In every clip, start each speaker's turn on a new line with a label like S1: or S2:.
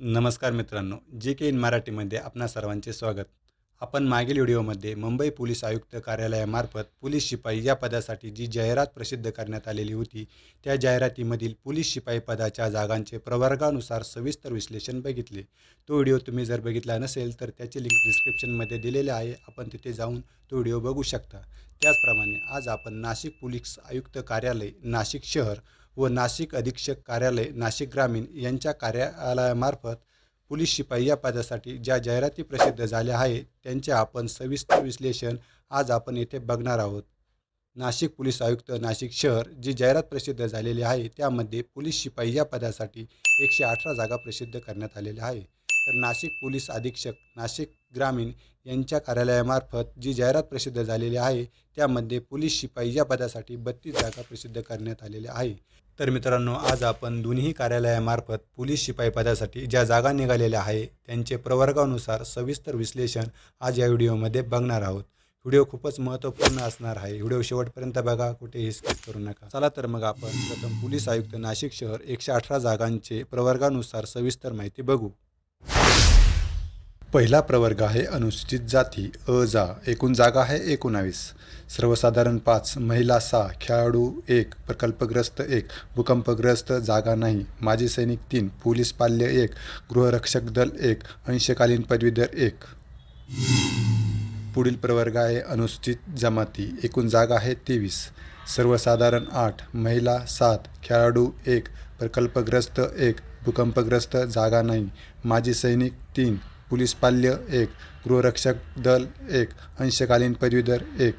S1: नमस्कार मित्रांनो जे के इन मराठीमध्ये आपणा सर्वांचे स्वागत. आपण मागील व्हिडिओमध्ये मुंबई पोलीस आयुक्त कार्यालयामार्फत पोलीस शिपाई या पदासाठी जी जाहिरात प्रसिद्ध करण्यात आलेली होती त्या जाहिरातीमधील पोलीस शिपाई पदाच्या जागांचे प्रवर्गानुसार सविस्तर विश्लेषण बघितले. तो व्हिडिओ तुम्ही जर बघितला नसेल तर त्याची लिंक डिस्क्रिप्शनमध्ये दिलेले आहे. आपण तिथे जाऊन तो व्हिडिओ बघू शकता. त्याचप्रमाणे आज आपण नाशिक पोलीस आयुक्त कार्यालय नाशिक शहर व नाशिक अधीक्षक कार्यालय नाशिक ग्रामीण यांच्या कार्यालयामार्फत पोलीस शिपाई या पदासाठी ज्या जाहिराती प्रसिद्ध झाल्या आहेत त्यांचे आपण सविस्तर विश्लेषण आज आपण येथे बघणार आहोत. नाशिक पोलीस आयुक्त नाशिक शहर जी जाहिरात प्रसिद्ध झालेली आहे त्यामध्ये पोलीस शिपाई या पदासाठी एकशे अठरा जागा प्रसिद्ध करण्यात आलेल्या आहे तर नाशिक पोलीस अधीक्षक नाशिक ग्रामीण यांच्या कार्यालयामार्फत जी जाहिरात प्रसिद्ध झालेली आहे त्यामध्ये पोलीस शिपाई या पदासाठी बत्तीस जागा प्रसिद्ध करण्यात आलेल्या आहे. तर मित्रांनो आज आपण दोन्ही कार्यालयामार्फत पोलीस शिपाई पदासाठी ज्या जागा निघालेल्या आहे त्यांचे प्रवर्गानुसार सविस्तर विश्लेषण आज या व्हिडिओमध्ये बघणार आहोत. व्हिडिओ खूपच महत्त्वपूर्ण असणार आहे. व्हिडिओ शेवटपर्यंत बघा कुठेही स्किप करू नका. चला तर मग आपण प्रथम पोलीस आयुक्त नाशिक शहर एकशे अठरा जागांचे प्रवर्गानुसार सविस्तर माहिती बघू. पहिला प्रवर्ग आहे अनुसूचित जाती. अ जा एकूण जागा आहे एकोणावीस. सर्वसाधारण पाच महिला सहा खेळाडू एक प्रकल्पग्रस्त एक भूकंपग्रस्त जागा नाही. माजी सैनिक तीन पोलीस पाल्य एक गृहरक्षक दल एक अंशकालीन पदवीधर एक. पुढील प्रवर्ग आहे अनुसूचित जमाती. एकूण जागा आहे तेवीस. सर्वसाधारण आठ महिला सात खेळाडू एक प्रकल्पग्रस्त एक भूकंपग्रस्त जागा नाही. माजी सैनिक तीन पोलीस पाल्य एक गृहरक्षक दल एक अंशकालीन पदवीधर एक.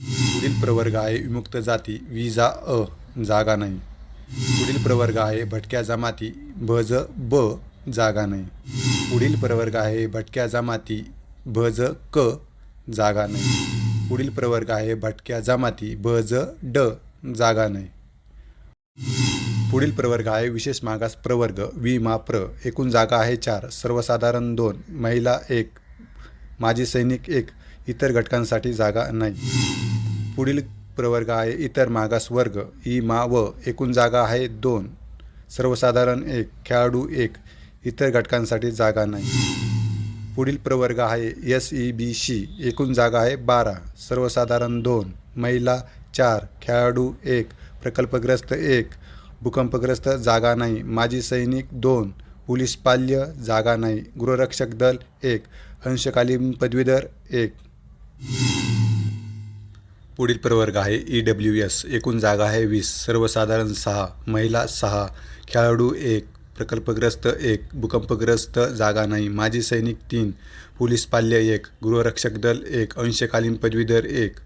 S1: पुढील प्रवर्ग आहे विमुक्त जाती विजा अ जागा नाही. पुढील प्रवर्ग आहे भटक्या जमाती भज ब जागा नाही. पुढील प्रवर्ग आहे भटक्या जमाती भज क जागा नाही. पुढील प्रवर्ग आहे भटक्या जमाती भज ड जागा नाही. पुढील प्रवर्ग आहे विशेष मागास प्रवर्ग वि मा प्र. एकूण जागा आहे चार. सर्वसाधारण दोन. महिला एक. माजी सैनिक एक. इतर घटकांसाठी जागा नाही. पुढील प्रवर्ग आहे इतर मागास वर्ग. ई मा व. एकूण जागा आहे दोन. सर्वसाधारण एक. खेळाडू एक. इतर घटकांसाठी जागा नाही. पुढील प्रवर्ग आहे एस ई बी सी. एकूण जागा आहे बारा. सर्वसाधारण दोन. महिला चार. खेळाडू एक. प्रकल्पग्रस्त एक. भूकंपग्रस्त जागा नाही. माजी सैनिक दोन पोलीस पाल्य जागा नाही. गृहरक्षक दल एक अंशकालीन पदवीधर एक. पुढील प्रवर्ग आहे ई डब्ल्यू एस एकूण जागा आहे वीस. सर्वसाधारण सहा महिला सहा खेळाडू एक प्रकल्पग्रस्त एक भूकंपग्रस्त जागा नाही. माजी सैनिक तीन पोलीस पाल्य एक गृहरक्षक दल एक अंशकालीन पदवीधर एक.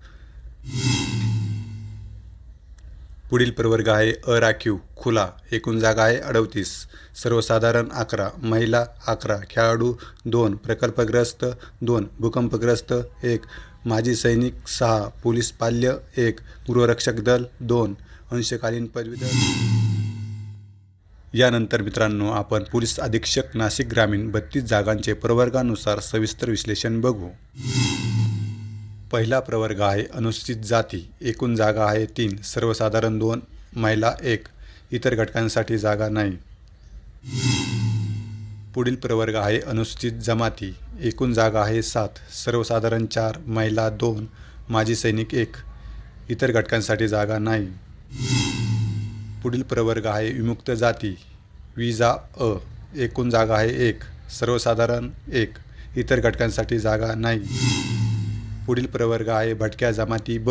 S1: पुढील प्रवर्ग आहे अराखीव खुला एकूण जागा आहे अडतीस. सर्वसाधारण अकरा महिला अकरा खेळाडू दोन प्रकल्पग्रस्त दोन भूकंपग्रस्त एक माजी सैनिक सहा पोलीस पाल्य एक गृहरक्षक दल दोन अंशकालीन पदवीधर यानंतर मित्रांनो आपण पोलीस अधीक्षक नाशिक ग्रामीण बत्तीस जागांचे प्रवर्गानुसार सविस्तर विश्लेषण बघू. पहिला प्रवर्ग आहे अनुसूचित जाती एकूण जागा आहे तीन सर्वसाधारण दोन महिला एक इतर घटकांसाठी जागा नाही. पुढील प्रवर्ग आहे अनुसूचित जमाती एकूण जागा आहे सात सर्वसाधारण चार महिला दोन माजी सैनिक एक इतर घटकांसाठी जागा नाही. पुढील प्रवर्ग आहे विमुक्त जाती विजा अ एकूण जागा आहे एक सर्वसाधारण एक इतर घटकांसाठी जागा नाही. पुढील प्रवर्ग आहे भटक्या जमाती ब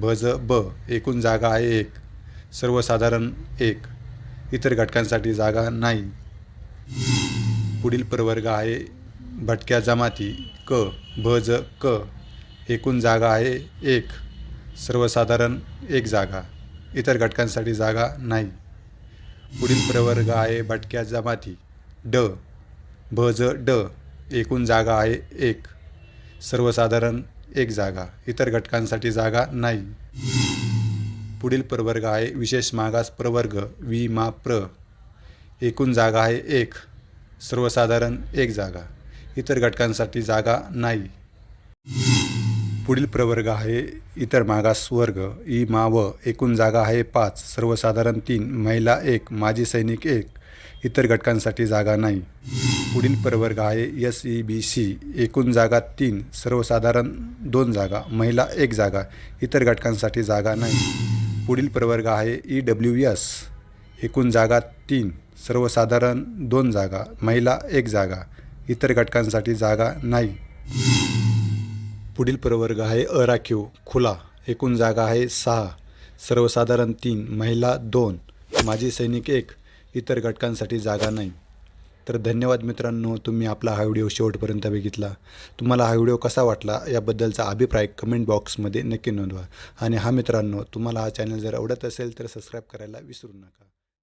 S1: भज ब एकूण जागा आहे एक सर्वसाधारण एक इतर घटकांसाठी जागा नाही. पुढील प्रवर्ग आहे भटक्या जमाती क भ ज क एकूण जागा आहे एक सर्वसाधारण एक जागा इतर घटकांसाठी जागा नाही. पुढील प्रवर्ग आहे भटक्या जमाती ड भ ज ड एकूण जागा आहे एक सर्वसाधारण एक जागा. इतर घटकांसाठी जागा नाही. पुढील प्रवर्ग आहे विशेष मागास प्रवर्ग वि मा प्र. एकूण जागा आहे एक. सर्वसाधारण एक जागा. इतर घटकांसाठी जागा नाही. पुढील प्रवर्ग आहे इतर मागास वर्ग ई मा व. एकूण जागा आहे पाच. सर्वसाधारण तीन. महिला एक. माजी सैनिक एक. इतर घटकांसाठी जागा नाही. पुढील प्रवर्ग आहे एस ई बी सी एकूण जागा तीन सर्वसाधारण दोन जागा महिला एक जागा इतर घटकांसाठी जागा नाही. पुढील प्रवर्ग आहे ई डब्ल्यू एस एकूण जागा तीन सर्वसाधारण दोन जागा महिला एक जागा इतर घटकांसाठी जागा नाही. पुढील प्रवर्ग आहे अराखीव खुला. एकूण जागा आहे सहा सर्वसाधारण तीन महिला दोन माजी सैनिक एक इतर घटकांसाठी जागा नाही. तर धन्यवाद मित्रांनो तुम्ही आपला हा व्हिडिओ शेवटपर्यंत बघितला. तुम्हाला हा व्हिडिओ कसा वाटला याबद्दलचा अभिप्राय कमेंट बॉक्समध्ये नक्की नोंदवा. आणि हा मित्रांनो तुम्हाला हा चॅनल जर आवडत असेल तर सबस्क्राईब करायला विसरू नका.